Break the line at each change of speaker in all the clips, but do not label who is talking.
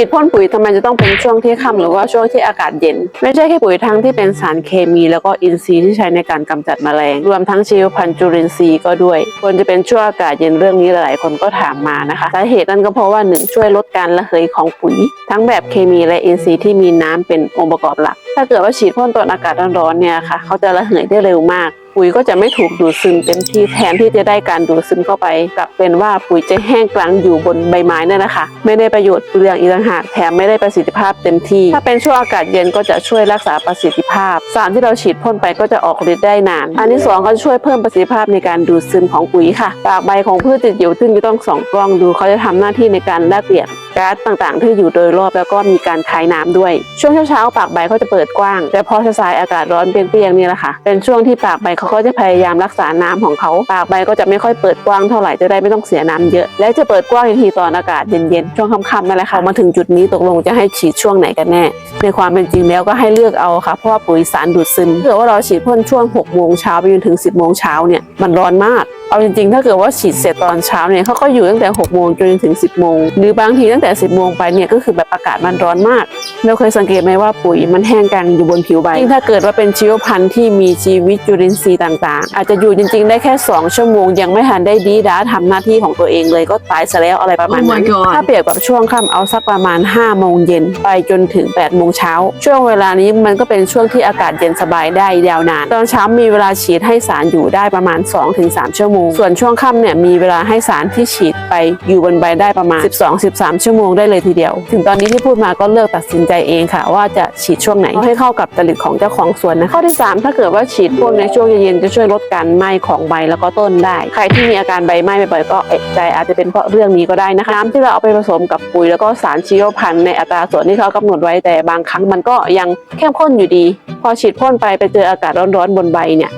ฉีดพ่นปุ๋ยทำไมจะต้องเป็นช่วงที่ค่ำหรือว่าช่วงที่อากาศเย็น ไม่ใช่แค่ปุ๋ยทั้งที่เป็นสารเคมีแล้วก็อินทรีย์ที่ใช้ในการกำจัดแมลง รวมทั้งชีวพันธุ์จุลินทรีย์ก็ด้วย ควรจะเป็นช่วงอากาศเย็นเรื่องนี้หลายคนก็ถามมานะคะสาเหตุนั่นก็เพราะว่าหนึ่งช่วยลดการระเหยของปุ๋ย ทั้งแบบเคมีและอินทรีย์ที่มีน้ำเป็นองค์ประกอบหลัก ถ้าเกิดว่าฉีดพ่นตอนอากาศร้อนๆเนี่ยค่ะเขาจะระเหยได้เร็วมาก ปุ๋ยก็จะไม่ถูกดูดซึมเต็มที่แทนที่จะได้การดูดซึมเข้าไป กลับเป็นว่าปุ๋ยจะแห้งกลางอยู่บนใบไม้นั่นแหละค่ะไม่ได้ประโยชน์เปลืองอีกต่างหากแถมไม่ได้ประสิทธิภาพเต็มที่ ถ้าเป็นช่วงอากาศเย็นก็จะช่วยรักษาประสิทธิภาพ สารที่เราฉีดพ่นไปก็จะออกฤทธิ์ได้นาน อันที่สองก็จะช่วยเพิ่มประสิทธิภาพในการดูดซึมของปุ๋ยค่ะปากใบของพืชติดอยู่ซึ่งจะต้องส่องกล้องดูเขาจะทำหน้าที่ในการแลกเปลี่ยน ก๊าซต่างๆ ที่อยู่โดยรอบแล้วก็มีการคายน้ำด้วย ช่วงเช้าๆปากใบเขาจะเปิดกว้าง แต่พอสายอากาศร้อนเปรี้ยงๆนี่แหละค่ะ เป็นช่วงที่ปากใบเขาก็จะพยายามรักษาน้ำของเขา ปากใบก็จะไม่ค่อยเปิดกว้างเท่าไหร่จะได้ไม่ต้องเสียน้ำเยอะ และจะเปิดกว้างอีกทีตอนอากาศเย็นๆช่วงค่ำๆนั่นแหละค่ะมาถึงจุดนี้ตกลงจะให้ฉีดช่วงไหนกันแน่ ในความเป็นจริงแล้วก็ให้เลือกเอาค่ะเพราะว่าปุ๋ยสารดูดซึมถ้าเกิดว่าเราฉีดพ่นช่วง6โมงเช้าไปจนถึง 10โมงเช้าเนี่ยมันร้อนมากเอาจริงๆ ถ้าเกิดว่าฉีดเสร็จตอนเช้าเนี่ยเขาก็อยู่ตั้งแต่6โมงจนถึง 10โมงหรือบางทีตั้งแต่10โมงไปเนี่ยก็คือแบบอากาศมันร้อนมาก เราเคยสังเกตไหมว่าปุ๋ยมันแห้งกันอยู่บนผิวใบยิ่งถ้าเกิดว่าเป็นชีวพันธุ์ที่มีชีวิตจุลินทรีย์ต่างๆ อาจจะอยู่จริง ๆ ได้แค่ 2 ชั่วโมง ยังไม่ทันได้ดีด้าทำหน้าที่ของตัวเองเลยก็ตายซะแล้วอะไรประมาณ
Oh my
นั้น
God
ถ้าเปรียบกับช่วงค่ำเอาสักประมาณ5โมงเย็นไปจนถึง8โมงเช้าช่วงเวลานี้มันก็เป็นช่วงที่อากาศเย็นสบายได้ยาวนานตอนเช้ามีเวลาฉีดให้สารอยู่ได้ประมาณ 2-3 ชั่วโมง ส่วนช่วงค่ำเนี่ยมีเวลาให้สารที่ฉีดไปอยู่บนใบได้ประมาณ 12-13 ชั่วโมงได้เลยทีเดียว ถึงตอนนี้ที่พูดมาก็เลือกตัดสินใจเองค่ะ ว่าจะฉีดช่วงไหนให้เข้ากับจริตของเจ้าของสวนนะข้อที่ 3 ถ้าเกิดว่าฉีดพ่นในช่วงเย็นๆจะช่วยลดการไหม้ของใบแล้วก็ต้นได้ ใครที่มีอาการใบไหม้บ่อยๆก็เอะใจอาจจะเป็นเพราะเรื่องนี้ก็ได้นะคะน้ำที่เราเอาไปผสมกับปุ๋ยแล้วก็สารชีวพันธุ์ในอัตราส่วนที่เขากำหนดไว้แต่บางครั้งมันก็ยังเข้มข้นอยู่ดี พอฉีดพ่นไปไปเจออากาศร้อนๆบนใบเนี่ย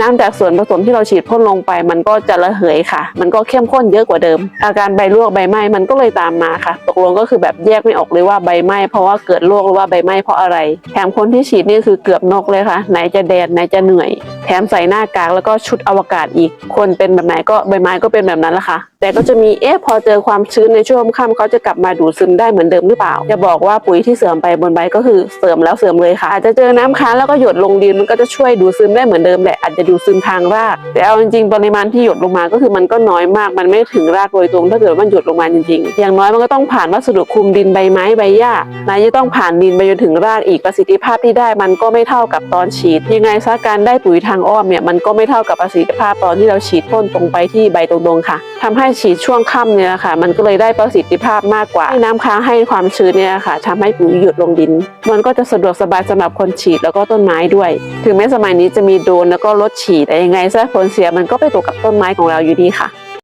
น้ำจากส่วนผสมที่เราฉีดพ่นลงไป มันก็จะระเหยค่ะ มันก็เข้มข้นเยอะกว่าเดิม อาการใบลวกใบไหม้มันก็เลยตามมาค่ะ ตกลงก็คือแบบแยกไม่ออกเลยว่าใบไหม้เพราะว่าเกิดโรคหรือว่าใบไหม้เพราะอะไรแถมคนที่ฉีดนี่คือเกือบนกเลยค่ะ ไหนจะแดดไหนจะเหนื่อย แถมใส่หน้ากากแล้วก็ชุดอวกาศอีก คนเป็นแบบไหนก็ใบไม้ก็เป็นแบบนั้นแหละค่ะ แต่ก็จะมีเอ๊ะพอเจอความชื้นในช่วงค่ำเขาจะกลับมาดูดซึมได้เหมือนเดิมหรือเปล่า จะบอกว่าปุ๋ยที่เสริมไปบนใบก็คือเสริมแล้วเสริมเลยค่ะอาจจะเจอน้ำค้างแล้วก็หยดลงดินมันก็จะช่วยดูดซึมได้เหมือนเดิมแหละอาจจะดูดซึมทางราก แต่เอาจริงๆปริมาณที่หยดลงมาก็คือมันก็น้อยมากมันไม่ถึงรากโดยตรง ถ้าเกิดว่ามันหยดลงมาจริงๆ อย่างน้อยมันก็ต้องผ่านวัสดุคลุมดินใบไม้ใบหญ้าไหนจะต้องผ่านดินไปจนถึงรากอีกประสิทธิภาพที่ได้มันก็ไม่เท่ากับตอนฉีด ยังไงซะการได้ปุ๋ยทางอ้อมเนี่ยมันก็ไม่เท่ากับประสิทธิภาพตอนที่เราฉีดพ่นตรงไปที่ใบตรงๆค่ะทำให้ฉีดช่วงค่ำเนี่ยค่ะ มันก็เลยได้ประสิทธิภาพมากกว่าให้น้ำค้างให้ความชื้นเนี่ยค่ะทำให้ปุ๋ยหยุดลงดิน มันก็จะสะดวกสบายสำหรับคนฉีดแล้วก็ต้นไม้ด้วย ถึงแม้สมัยนี้จะมีโดรนแล้วก็รถฉีดแต่ยังไงซะผลเสียมันก็ไปตกกับต้นไม้ของเราอยู่ดีค่ะ